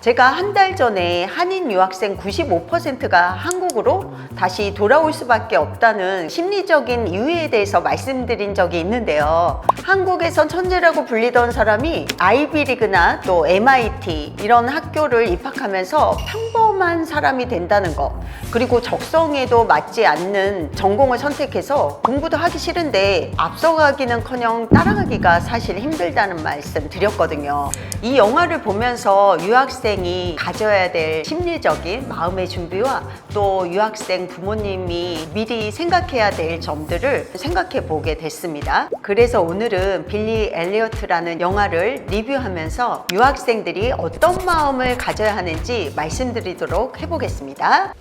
제가 한 달 전에 한인 유학생 95%가 한국으로 다시 돌아올 수밖에 없다는 심리적인 이유에 대해서 말씀드린 적이 있는데요. 한국에선 천재라고 불리던 사람이 아이비리그나 또 MIT 이런 학교를 입학하면서 평범한 사람이 된다는 거. 그리고 적성에도 맞지 않는 전공을 선택해서 공부도 하기 싫은데 앞서가기는커녕 따라가기가 사실 힘들다는 말씀 드렸거든요. 이 영화를 보면서 유학생 이 가져야 될 심리적인 마음의 준비와 또 유학생 부모님이 미리 생각해야 될 점들을 생각해 보게 됐습니다. 그래서 오늘은 빌리 엘리어트라는 영화를 리뷰하면서 유학생들이 어떤 마음을 가져야 하는지 말씀드리도록 해보겠습니다.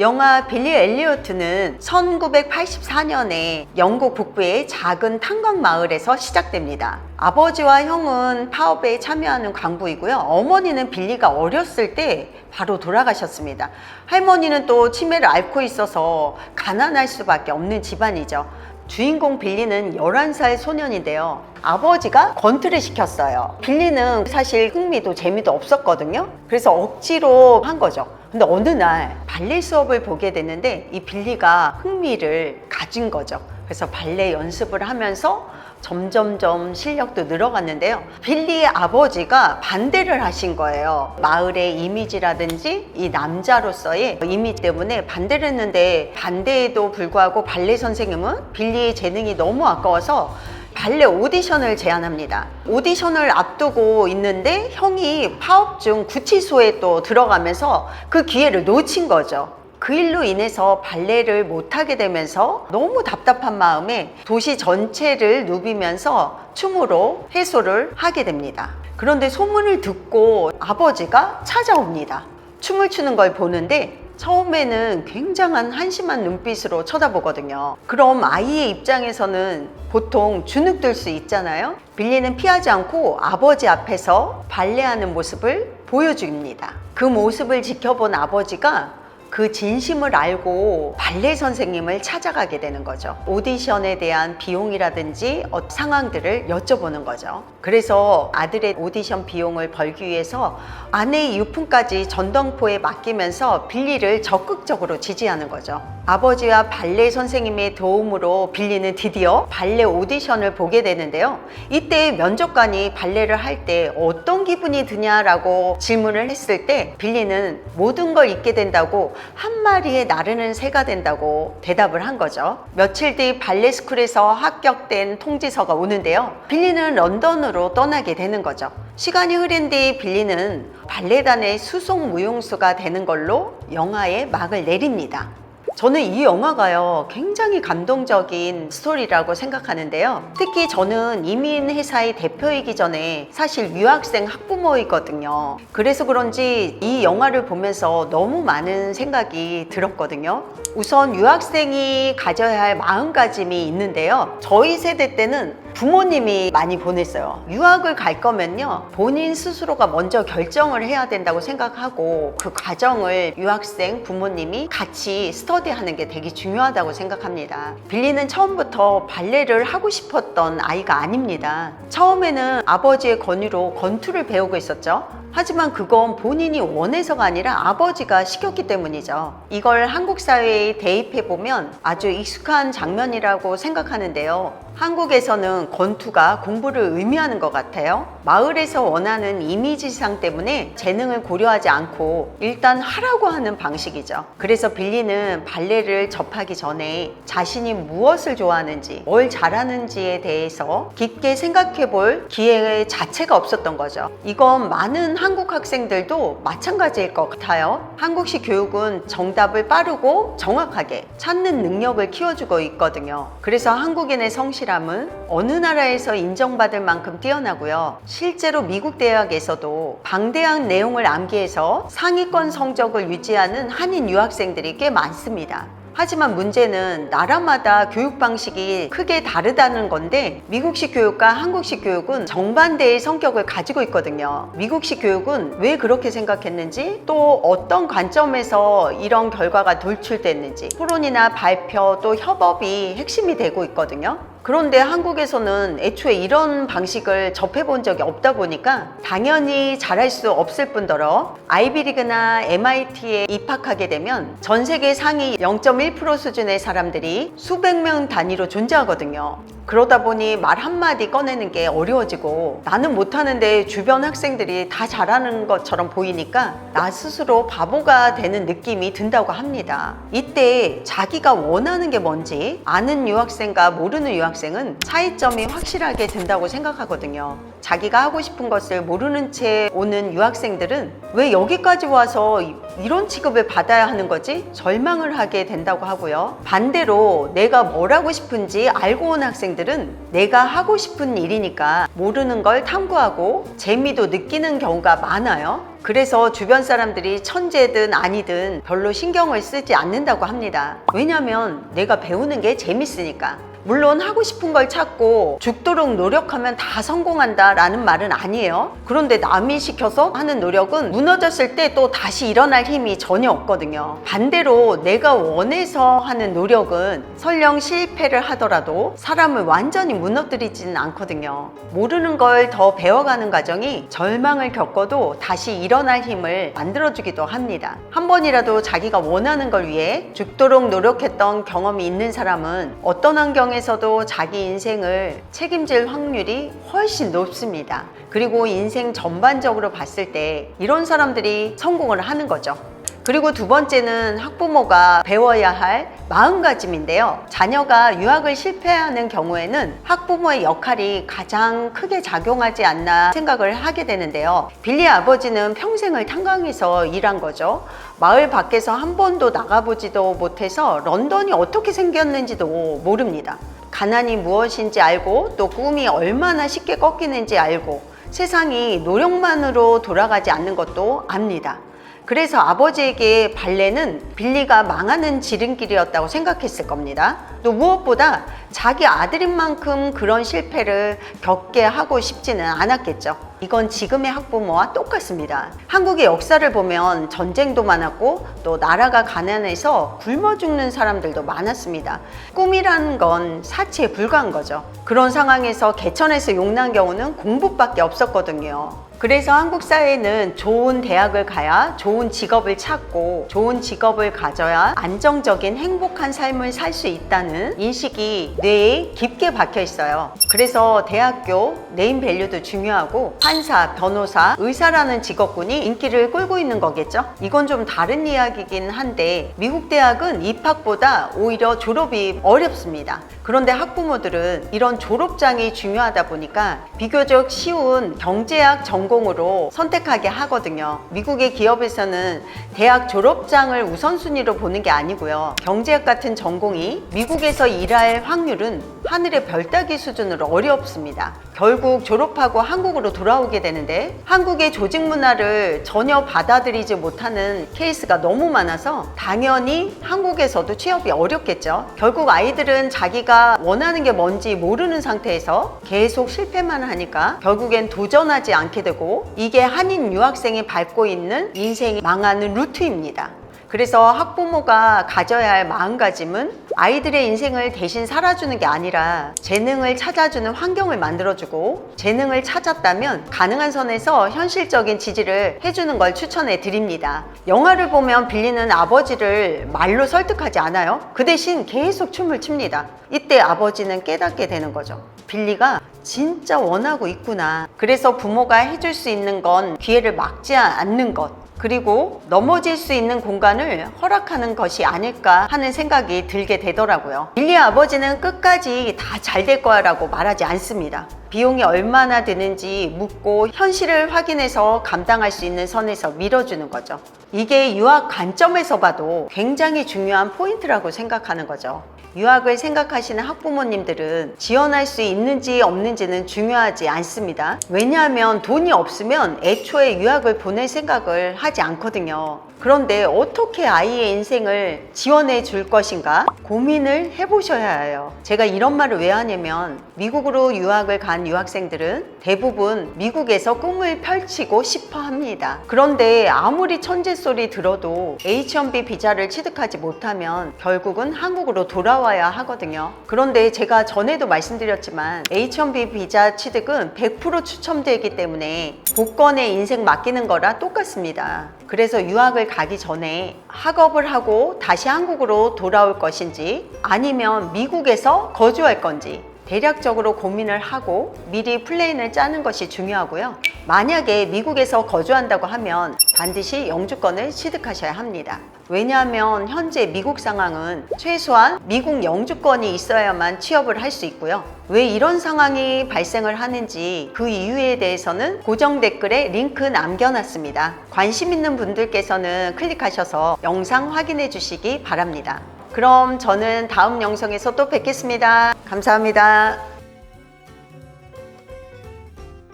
영화 빌리 엘리어트는 1984년에 영국 북부의 작은 탄광 마을에서 시작됩니다. 아버지와 형은 파업에 참여하는 광부이고요. 어머니는 빌리가 어렸을 때 바로 돌아가셨습니다. 할머니는 또 치매를 앓고 있어서 가난할 수밖에 없는 집안이죠. 주인공 빌리는 11살 소년인데요. 아버지가 권투를 시켰어요. 빌리는 사실 흥미도 재미도 없었거든요. 그래서 억지로 한 거죠. 근데 어느 날 발레 수업을 보게 됐는데 이 빌리가 흥미를 가진 거죠. 그래서 발레 연습을 하면서 점점점 실력도 늘어갔는데요. 빌리의 아버지가 반대를 하신 거예요. 마을의 이미지라든지 이 남자로서의 이미 때문에 반대를 했는데 반대에도 불구하고 발레 선생님은 빌리의 재능이 너무 아까워서 발레 오디션을 제안합니다. 오디션을 앞두고 있는데 형이 파업 중 구치소에 또 들어가면서 그 기회를 놓친 거죠. 그 일로 인해서 발레를 못하게 되면서 너무 답답한 마음에 도시 전체를 누비면서 춤으로 해소를 하게 됩니다. 그런데 소문을 듣고 아버지가 찾아옵니다. 춤을 추는 걸 보는데 처음에는 굉장한 한심한 눈빛으로 쳐다보거든요. 그럼 아이의 입장에서는 보통 주눅들 수 있잖아요. 빌리는 피하지 않고 아버지 앞에서 발레하는 모습을 보여줍니다. 그 모습을 지켜본 아버지가 그 진심을 알고 발레 선생님을 찾아가게 되는 거죠. 오디션에 대한 비용이라든지 어, 상황들을 여쭤보는 거죠. 그래서 아들의 오디션 비용을 벌기 위해서 아내의 유품까지 전당포에 맡기면서 빌리를 적극적으로 지지하는 거죠. 아버지와 발레 선생님의 도움으로 빌리는 드디어 발레 오디션을 보게 되는데요. 이때 면접관이 발레를 할 때 어떤 기분이 드냐라고 질문을 했을 때 빌리는 모든 걸 잊게 된다고 한 마리의 나르는 새가 된다고 대답을 한 거죠. 며칠 뒤 발레 스쿨에서 합격된 통지서가 오는데요. 빌리는 런던으로 떠나게 되는 거죠. 시간이 흐른 뒤 빌리는 발레단의 수송 무용수가 되는 걸로 영화에 막을 내립니다. 저는 이 영화가요 굉장히 감동적인 스토리라고 생각하는데요 특히 저는 이민 회사의 대표이기 전에 사실 유학생 학부모이거든요 그래서 그런지 이 영화를 보면서 너무 많은 생각이 들었거든요 우선 유학생이 가져야 할 마음가짐이 있는데요 저희 세대 때는 부모님이 많이 보냈어요. 유학을 갈 거면요. 본인 스스로가 먼저 결정을 해야 된다고 생각하고 그 과정을 유학생 부모님이 같이 스터디 하는 게 되게 중요하다고 생각합니다. 빌리는 처음부터 발레를 하고 싶었던 아이가 아닙니다. 처음에는 아버지의 권유로 권투를 배우고 있었죠. 하지만 그건 본인이 원해서가 아니라 아버지가 시켰기 때문이죠. 이걸 한국 사회에 대입해 보면 아주 익숙한 장면이라고 생각하는데요. 한국에서는 권투가 공부를 의미하는 것 같아요. 마을에서 원하는 이미지상 때문에 재능을 고려하지 않고 일단 하라고 하는 방식이죠. 그래서 빌리는 발레를 접하기 전에 자신이 무엇을 좋아하는지, 뭘 잘하는지에 대해서 깊게 생각해 볼 기회 자체가 없었던 거죠. 이건 많은 한국 학생들도 마찬가지일 것 같아요. 한국식 교육은 정답을 빠르고 정확하게 찾는 능력을 키워주고 있거든요. 그래서 한국인의 성실함은 어느 나라에서 인정받을 만큼 뛰어나고요. 실제로 미국 대학에서도 방대한 내용을 암기해서 상위권 성적을 유지하는 한인 유학생들이 꽤 많습니다. 하지만 문제는 나라마다 교육 방식이 크게 다르다는 건데 미국식 교육과 한국식 교육은 정반대의 성격을 가지고 있거든요. 미국식 교육은 왜 그렇게 생각했는지 또 어떤 관점에서 이런 결과가 돌출됐는지 토론이나 발표 또 협업이 핵심이 되고 있거든요. 그런데 한국에서는 애초에 이런 방식을 접해본 적이 없다 보니까 당연히 잘할 수 없을 뿐더러 아이비리그나 MIT에 입학하게 되면 전 세계 상위 0.1% 수준의 사람들이 수백 명 단위로 존재하거든요. 그러다 보니 말 한마디 꺼내는 게 어려워지고 나는 못하는데 주변 학생들이 다 잘하는 것처럼 보이니까 나 스스로 바보가 되는 느낌이 든다고 합니다. 이때 자기가 원하는 게 뭔지 아는 유학생과 모르는 유학생은 차이점이 확실하게 든다고 생각하거든요. 자기가 하고 싶은 것을 모르는 채 오는 유학생들은 왜 여기까지 와서 이- 이런 취급을 받아야 하는 거지? 절망을 하게 된다고 하고요. 반대로 내가 뭘 하고 싶은지 알고 온 학생들은 내가 하고 싶은 일이니까 모르는 걸 탐구하고 재미도 느끼는 경우가 많아요. 그래서 주변 사람들이 천재든 아니든 별로 신경을 쓰지 않는다고 합니다. 왜냐면 내가 배우는 게 재밌으니까. 물론 하고 싶은 걸 찾고 죽도록 노력하면 다 성공한다 라는 말은 아니에요. 그런데 남이 시켜서 하는 노력은 무너졌을 때 또 다시 일어날 힘이 전혀 없거든요. 반대로 내가 원해서 하는 노력은 설령 실패를 하더라도 사람을 완전히 무너뜨리지는 않거든요. 모르는 걸 더 배워가는 과정이 절망을 겪어도 다시 일어날 힘을 만들어주기도 합니다. 한 번이라도 자기가 원하는 걸 위해 죽도록 노력했던 경험이 있는 사람은 어떤 환경에 서도 자기 인생을 책임질 확률이 훨씬 높습니다. 그리고 인생 전반적으로 봤을 때 이런 사람들이 성공을 하는 거죠. 그리고 두 번째는 학부모가 배워야 할 마음가짐인데요. 자녀가 유학을 실패하는 경우에는 학부모의 역할이 가장 크게 작용하지 않나 생각을 하게 되는데요. 빌리 아버지는 평생을 탄광에서 일한 거죠. 마을 밖에서 한 번도 나가보지도 못해서 런던이 어떻게 생겼는지도 모릅니다. 가난이 무엇인지 알고 또 꿈이 얼마나 쉽게 꺾이는지 알고 세상이 노력만으로 돌아가지 않는 것도 압니다. 그래서 아버지에게 발레는 빌리가 망하는 지름길이었다고 생각했을 겁니다. 또 무엇보다 자기 아들인 만큼 그런 실패를 겪게 하고 싶지는 않았겠죠. 이건 지금의 학부모와 똑같습니다. 한국의 역사를 보면 전쟁도 많았고 또 나라가 가난해서 굶어 죽는 사람들도 많았습니다. 꿈이라는 건 사치에 불과한 거죠. 그런 상황에서 개천에서 용난 경우는 공부밖에 없었거든요. 그래서 한국 사회는 좋은 대학을 가야 좋은 직업을 찾고 좋은 직업을 가져야 안정적인 행복한 삶을 살 수 있다는 인식이 뇌에 깊게 박혀 있어요. 그래서 대학교 네임 밸류도 중요하고 판사, 변호사, 의사라는 직업군이 인기를 끌고 있는 거겠죠. 이건 좀 다른 이야기긴 한데 미국 대학은 입학보다 오히려 졸업이 어렵습니다. 그런데 학부모들은 이런 졸업장이 중요하다 보니까 비교적 쉬운 경제학 전공 으로 선택하게 하거든요. 미국의 기업에서는 대학 졸업장을 우선순위로 보는 게 아니고요. 경제학 같은 전공이 미국에서 일할 확률은 하늘의 별 따기 수준으로 어렵습니다. 결국 졸업하고 한국으로 돌아오게 되는데 한국의 조직 문화를 전혀 받아들이지 못하는 케이스가 너무 많아서 당연히 한국에서도 취업이 어렵겠죠. 결국 아이들은 자기가 원하는 게 뭔지 모르는 상태에서 계속 실패만 하니까 결국엔 도전하지 않게 되고 이게 한인 유학생이 밟고 있는 인생이 망하는 루트입니다. 그래서 학부모가 가져야 할 마음가짐은 아이들의 인생을 대신 살아주는 게 아니라 재능을 찾아주는 환경을 만들어주고 재능을 찾았다면 가능한 선에서 현실적인 지지를 해주는 걸 추천해 드립니다. 영화를 보면 빌리는 아버지를 말로 설득하지 않아요. 그 대신 계속 춤을 춥니다. 이때 아버지는 깨닫게 되는 거죠. 빌리가 진짜 원하고 있구나. 그래서 부모가 해줄 수 있는 건 기회를 막지 않는 것. 그리고 넘어질 수 있는 공간을 허락하는 것이 아닐까 하는 생각이 들게 되더라고요. 빌리 아버지는 끝까지 다 잘 될 거야 라고 말하지 않습니다. 비용이 얼마나 드는지 묻고 현실을 확인해서 감당할 수 있는 선에서 밀어주는 거죠. 이게 유학 관점에서 봐도 굉장히 중요한 포인트라고 생각하는 거죠. 유학을 생각하시는 학부모님들은 지원할 수 있는지 없는지는 중요하지 않습니다. 왜냐하면 돈이 없으면 애초에 유학을 보낼 생각을 하지 않거든요. 그런데 어떻게 아이의 인생을 지원해 줄 것인가 고민을 해보셔야 해요. 제가 이런 말을 왜 하냐면 미국으로 유학을 간 유학생들은 대부분 미국에서 꿈을 펼치고 싶어 합니다. 그런데 아무리 천재 소리 들어도 H1B 비자를 취득하지 못하면 결국은 한국으로 돌아와 와야 하거든요. 그런데 제가 전에도 말씀드렸지만 H1B 비자 취득은 100% 추첨되기 때문에 복권에 인생 맡기는 거라 똑같습니다. 그래서 유학을 가기 전에 학업을 하고 다시 한국으로 돌아올 것인지 아니면 미국에서 거주할 건지 대략적으로 고민을 하고 미리 플랜을 짜는 것이 중요하고요. 만약에 미국에서 거주한다고 하면 반드시 영주권을 취득하셔야 합니다. 왜냐하면 현재 미국 상황은 최소한 미국 영주권이 있어야만 취업을 할 수 있고요. 왜 이런 상황이 발생을 하는지 그 이유에 대해서는 고정 댓글에 링크 남겨놨습니다. 관심 있는 분들께서는 클릭하셔서 영상 확인해 주시기 바랍니다. 그럼 저는 다음 영상에서 또 뵙겠습니다. 감사합니다.